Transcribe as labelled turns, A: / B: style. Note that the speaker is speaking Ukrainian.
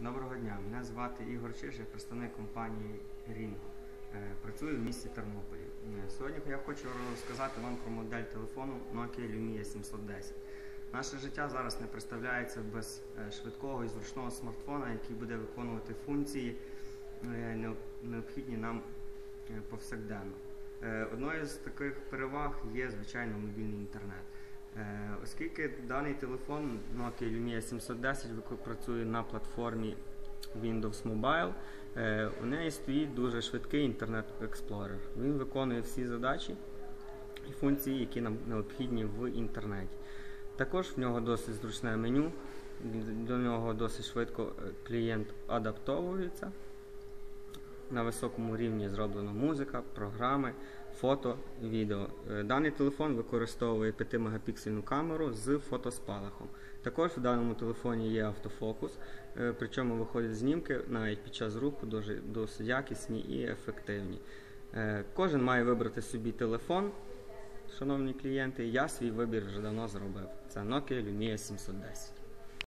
A: Доброго дня, мене звати Ігор Чиж, я представник компанії Рінго. Працюю в місті Тернополі. Е, Сьогодні я хочу розказати вам про модель телефону Nokia Lumia 710. Наше життя зараз не представляється без е, швидкого і зручного смартфона, який буде виконувати функції, е, необхідні нам е, повсякденно. Е, Одною з таких переваг є, звичайно, мобільний інтернет. Е, Оскільки даний телефон Nokia Lumia 710 працює на платформі Windows Mobile, е, у неї стоїть дуже швидкий інтернет Explorer. Він виконує всі задачі і функції, які нам необхідні в інтернеті. Також в нього досить зручне меню, до нього досить швидко е, клієнт адаптовується. На високому рівні зроблена музика, програми, фото, відео. Е, Даний телефон використовує 5-мегапіксельну камеру з фотоспалахом. Також в даному телефоні є автофокус, е, причому виходять знімки навіть під час руху дуже, досить якісні і ефективні. Е, Кожен має вибрати собі телефон, шановні клієнти. Я свій вибір вже давно зробив. Це Nokia Lumia 710.